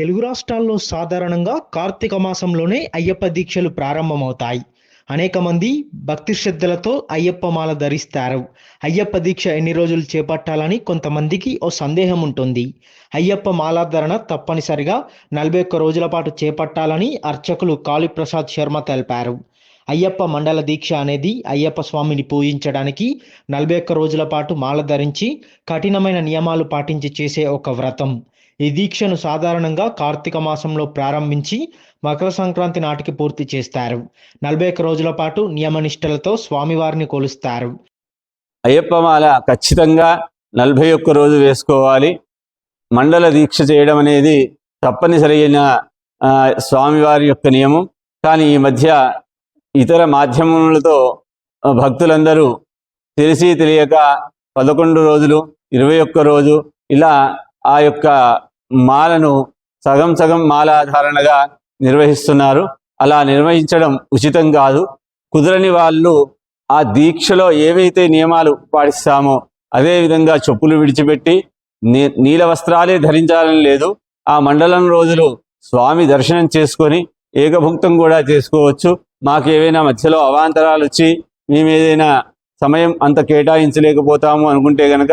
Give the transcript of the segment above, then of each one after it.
తెలుగు రాష్ట్రాల్లో సాధారణంగా కార్తీక మాసంలోనే అయ్యప్ప దీక్షలు ప్రారంభమవుతాయి. అనేక మంది భక్తి శ్రద్ధలతో అయ్యప్ప మాల ధరిస్తారు. అయ్యప్ప దీక్ష ఎన్ని రోజులు చేపట్టాలని కొంతమందికి ఓ సందేహం ఉంటుంది. అయ్యప్ప మాలాధరణ తప్పనిసరిగా నలభై ఒక్క రోజుల పాటు చేపట్టాలని అర్చకులు కాళీప్రసాద్ శర్మ తెలిపారు. అయ్యప్ప మండల దీక్ష అనేది అయ్యప్ప స్వామిని పూజించడానికి నలభై ఒక్క రోజుల పాటు మాల ధరించి కఠినమైన నియమాలు పాటించి చేసే ఒక వ్రతం. ఈ దీక్షను సాధారణంగా కార్తీక మాసంలో ప్రారంభించి మకర సంక్రాంతి నాటికి పూర్తి చేస్తారు. నలభై ఒక్క రోజుల పాటు నియమనిష్టలతో స్వామివారిని కొలుస్తారు. అయ్యప్పమాల ఖచ్చితంగా నలభై ఒక్క రోజు వేసుకోవాలి. మండల దీక్ష చేయడం అనేది తప్పనిసరి అయిన స్వామివారి యొక్క నియమం. కానీ ఈ మధ్య ఇతర మాధ్యమములతో భక్తులందరూ తెలిసి తెలియక పదకొండు రోజులు ఇరవై ఒక్క రోజు ఇలా ఆ యొక్క మాలను సగం సగం మాలాధారణగా నిర్వహిస్తున్నారు. అలా నిర్వహించడం ఉచితం కాదు. కుదరని వాళ్ళు ఆ దీక్షలో ఏవైతే నియమాలు పాటిస్తామో అదే విధంగా చెప్పులు విడిచిపెట్టి నీ నీల వస్త్రాలే ధరించాలని లేదు. ఆ మండలం రోజులు స్వామి దర్శనం చేసుకొని ఏకభుక్తం కూడా చేసుకోవచ్చు. మాకు ఏవైనా మధ్యలో అవాంతరాలు వచ్చి మేము ఏదైనా సమయం అంత కేటాయించలేకపోతాము అనుకుంటే గనక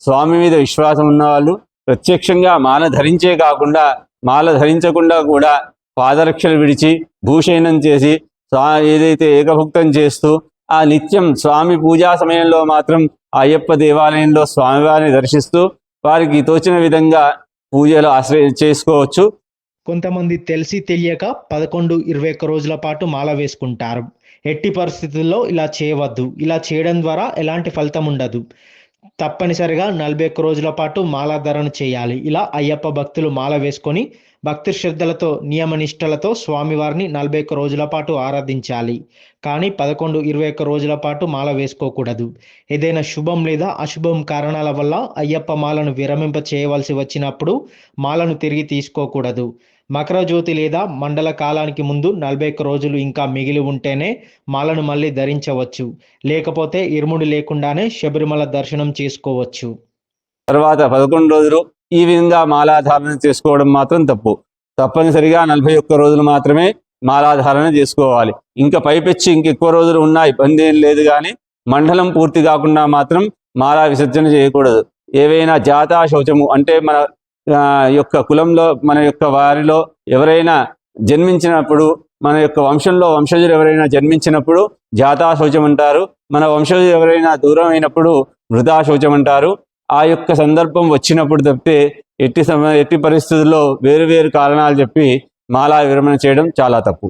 స్వామి మీద విశ్వాసం ఉన్నవాళ్ళు ప్రత్యక్షంగా మాల ధరించే కాకుండా మాల ధరించకుండా కూడా పాదరక్షలు విడిచి భూషయనం చేసి స్వా ఏదైతే ఏకభుక్తం చేస్తూ ఆ నిత్యం స్వామి పూజా సమయంలో మాత్రం అయ్యప్ప దేవాలయంలో స్వామివారిని దర్శిస్తూ వారికి తోచిన విధంగా పూజలు ఆశ్రయ చేసుకోవచ్చు. కొంతమంది తెలిసి తెలియక పదకొండు ఇరవై ఒక్క రోజుల పాటు మాల వేసుకుంటారు. ఎట్టి పరిస్థితుల్లో ఇలా చేయవద్దు. ఇలా చేయడం ద్వారా ఎలాంటి ఫలితం ఉండదు. తప్పనిసరిగా నలభై ఒక్క రోజుల పాటు మాలాధారణ చేయాలి. ఇలా అయ్యప్ప భక్తులు మాల వేసుకొని భక్తి శ్రద్ధలతో నియమనిష్టలతో స్వామివారిని నలభై ఒక్క రోజుల పాటు ఆరాధించాలి. కానీ పదకొండు ఇరవై ఒక్క రోజుల పాటు మాల వేసుకోకూడదు. ఏదైనా శుభం లేదా అశుభం కారణాల వల్ల అయ్యప్ప మాలను విరమింప చేయవలసి వచ్చినప్పుడు మాలను తిరిగి తీసుకోకూడదు. మకర జ్యోతి లేదా మండల కాలానికి ముందు నలభై ఒక్క రోజులు ఇంకా మిగిలి ఉంటేనే మాలను మళ్ళీ ధరించవచ్చు. లేకపోతే ఇరుముడి లేకుండానే శబరిమల దర్శనం చేసుకోవచ్చు. తర్వాత పదకొండు రోజులు ఈ విధంగా మాలాధారణ చేసుకోవడం మాత్రం తప్పు. తప్పనిసరిగా నలభై ఒక్క రోజులు మాత్రమే మాలాధారణ చేసుకోవాలి. ఇంకా పైపెచ్చి ఇంకెక్కువ రోజులు ఉన్నా ఇబ్బంది ఏం లేదు కానీ మండలం పూర్తి కాకుండా మాత్రం మాలా విసర్జన చేయకూడదు. ఏవైనా జాతా శౌచము అంటే మన యొక్క కులంలో మన యొక్క వారిలో ఎవరైనా జన్మించినప్పుడు మన యొక్క వంశంలో వంశజులు ఎవరైనా జన్మించినప్పుడు జాతా శౌచం అంటారు. మన వంశజులు ఎవరైనా దూరం అయినప్పుడు మృదా శౌచం అంటారు. ఆ యొక్క సందర్భం వచ్చినప్పుడు తప్పితే ఎట్టి సమ ఎట్టి పరిస్థితుల్లో వేరు వేరు కారణాలు చెప్పి మాలా విరమణ చేయడం చాలా తప్పు.